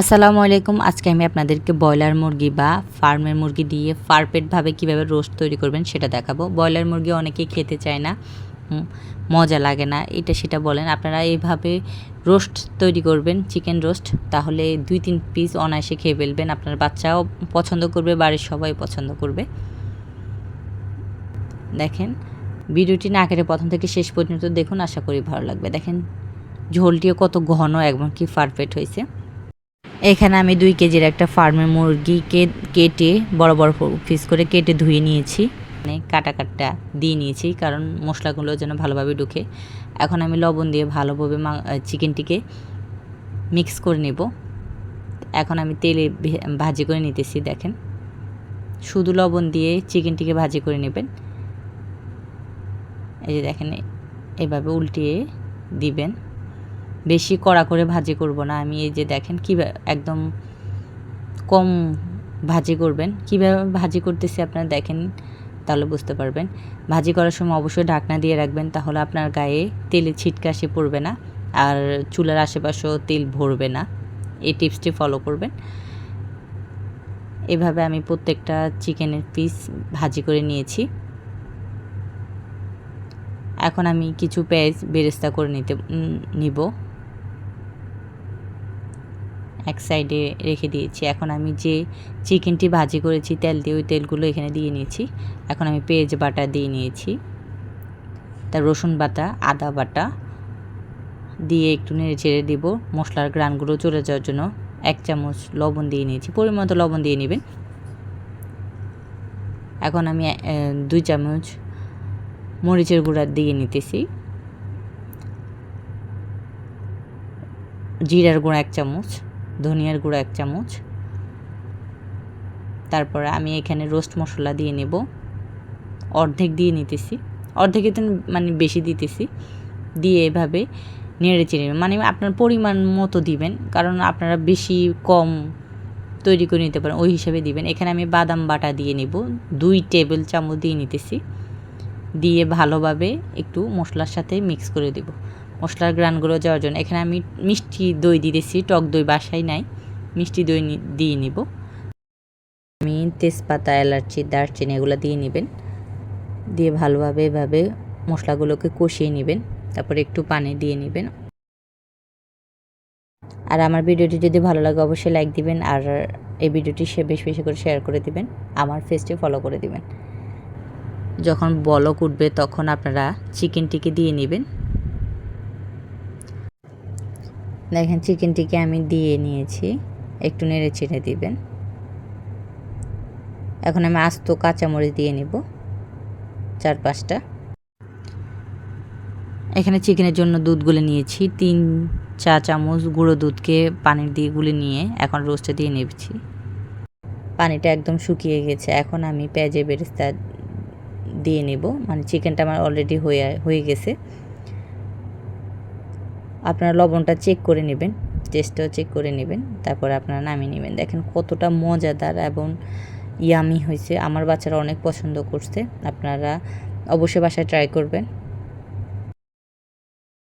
আসসালামু আলাইকুম। আজকে আমি আপনাদেরকে ব্রয়লার মুরগি বা ফার্মের মুরগি দিয়ে পারফেক্টভাবে কীভাবে রোস্ট তৈরি করবেন সেটা দেখাবো। ব্রয়লার মুরগি অনেকেই খেতে চায় না মজা লাগে না, এটা সেটা বলেন। আপনারা এইভাবে রোস্ট তৈরি করবেন, চিকেন রোস্ট, তাহলে দুই তিন পিস অনায়াসে খেয়ে ফেলবেন। আপনার বাচ্চাও পছন্দ করবে, বাড়ির সবাই পছন্দ করবে। দেখেন, ভিডিওটি না কেটে প্রথম থেকে শেষ পর্যন্ত দেখুন, আশা করি ভালো লাগবে। দেখেন, ঝোলটিও কত ঘন এবং কি পারফেক্ট হয়েছে। এখানে আমি দুই কেজির একটা ফার্মের মুরগিকে কেটে বড় বড় পিস করে কেটে ধুয়ে নিয়েছি। মানে কাটা কাটা দিয়ে নিয়েছি, কারণ মশলাগুলো যেন ভালোভাবে ঢুকে। এখন আমি লবণ দিয়ে ভালোভাবে চিকেনটিকে মিক্স করে নেব। এখন আমি তেলে ভাজি করে নিতেছি, দেখেন। শুধু লবণ দিয়ে চিকেনটিকে ভাজি করে নেবেন। এই যে দেখেন এভাবে উল্টিয়ে দিবেন। বেশি কড়া করে ভাজি করব না। আমি এই যে দেখেন কী একদম কম ভাজি করবেন। কীভাবে ভাজি করতেছি আপনারা দেখেন, তাহলে বুঝতে পারবেন। ভাজি করার সময় অবশ্যই ঢাকনা দিয়ে রাখবেন, তাহলে আপনার গায়ে তেলে ছিটকাশি পড়বে না, আর চুলার আশেপাশেও তেল ভরবে না। এই টিপসটি ফলো করবেন। এভাবে আমি প্রত্যেকটা চিকেনের পিস ভাজি করে নিয়েছি। এখন আমি কিছু পেঁয়াজ বেরেস্তা করে নিতে নিব। এক সাইডে রেখে দিয়েছি। এখন আমি যে চিকেনটি ভাজি করেছি, তেল দিয়ে ওই তেলগুলো এখানে দিয়ে নিয়েছি। এখন আমি পেঁয়াজ বাটা দিয়ে নিয়েছি। তার রসুন বাটা, আদা বাটা দিয়ে একটু নেড়ে ছেড়ে দিব। মশলার গ্রানগুলো চলে যাওয়ার জন্য এক চামচ লবণ দিয়ে নিয়েছি। পরিমাণ মতো লবণ দিয়ে নেবেন। এখন আমি দুই চামচ মরিচের গুঁড়া দিয়ে নিতেছি। জিরার গুঁড়া এক চামচ। ধনিয়ার গুঁড়া এক চামচ। তারপরে আমি এখানে রোস্ট মশলা দিয়ে নেব। অর্ধেক দিয়ে নিতেছি। অর্ধেকে তো মানে বেশি দিতেছি। দিয়ে এভাবে নেড়ে চেড়ে। মানে আপনার পরিমাণ মতো দিবেন। কারণ আপনারা বেশি কম তৈরি করে নিতে পারেন, ওই হিসাবে দিবেন। এখানে আমি বাদাম বাটা দিয়ে নেব। দুই টেবিল চামচ দিয়ে নিতেছি। দিয়ে ভালোভাবে একটু মশলার সাথে মিক্স করে দেব। মশলার গ্রানগুলো যাওয়ার জন্য। এখানে আমি মিষ্টি দই দিতেছি, টক দই বাসায় নাই। মিষ্টি দই দিয়ে নিব। আমি তেজপাতা, এলাচি, দারচিনি এগুলো দিয়ে নেবেন। দিয়ে ভালোভাবে এভাবে মশলাগুলোকে কষিয়ে নেবেন। তারপরে একটু পানি দিয়ে নেবেন। আর আমার ভিডিওটি যদি ভালো লাগে, অবশ্যই লাইক দিবেন। আর এই ভিডিওটি সে বেশি বেশি করে শেয়ার করে দিবেন। আমার ফেসটি ফলো করে দিবেন। যখন বলক উঠবে, তখন আপনারা চিকেনটিকে দিয়ে নেবেন। দেখেন, চিকেনটিকে আমি দিয়ে নিয়েছি। একটু নেড়ে চেড়ে দিবেন। এখন আমি আস্ত কাঁচামরিচ দিয়ে নেব চার পাঁচটা এখানে চিকেনের জন্য দুধ গুলে নিয়েছি। তিন চা চামচ গুঁড়ো দুধকে পানি দিয়ে গুলে নিয়ে এখন রোস্টে দিয়ে নেবেছি পানিটা একদম শুকিয়ে গেছে। এখন আমি পেঁয়াজের বেরেস্তা দিয়ে নেব। মানে চিকেনটা আমার অলরেডি হয়ে হয়ে গেছে। আপনারা লবণটা চেক করে নেবেন টেস্টটাও চেক করে নেবেন, তারপর আপনারা নামিয়ে নেবেন। দেখেন কতটা মজাদার এবং ইয়ামি হয়েছে। আমার বাচ্চারা অনেক পছন্দ করছে। আপনারা অবশ্যই বাসায় ট্রাই করবেন।